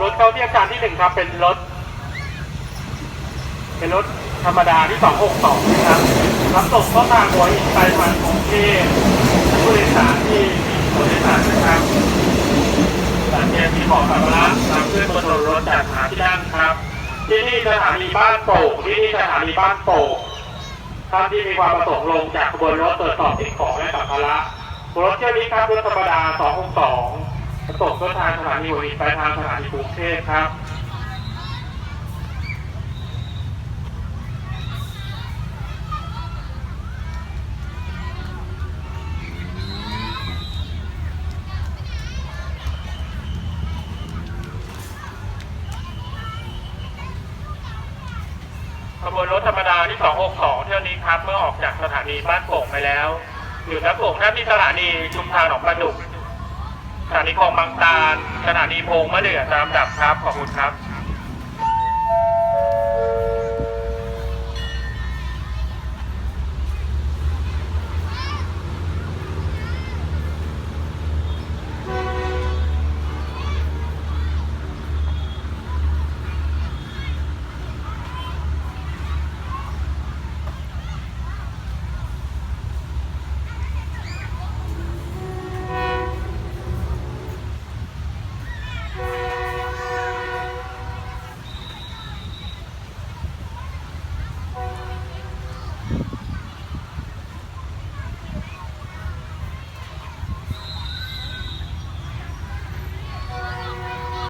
รถเข้าเที่ยบการที่หนึ่งครับ เป็นรถ เป็นรถธรรมดาที่ 262 นะครับ รับส่งเข้าทางหัวหินไปทางกรุงเทพผู้โดยสารที่มีผู้โดยสารนะครับหลังจากที่บอกสัมภาระนำขึ้นบนรถจากหาที่นั่งครับ ที่นี่สถานีบ้านโป่งที่นี่สถานีบ้านโป่งท่านที่มีความประสงค์ลงจากขบวนรถตรวจสอบสิ่ของและสัมภาระรถเที่ยวนี้ครับรถธรรมดา 262 ประสงค์ต้นทางสถานีหัวหินไปทางสถานีกรุงเทพครับขบวนรถธรรมดาที่ 262 เที่ยวนี้ครับ เมื่อออกจากสถานีบ้านโป่งไปแล้ว อยู่น้ำโป่งหน้าที่สถานีชุมทางหนองประดุก สถานีคลองบางตาลสถานีโพงมะเดื่อตามดับครับ ขอบคุณครับ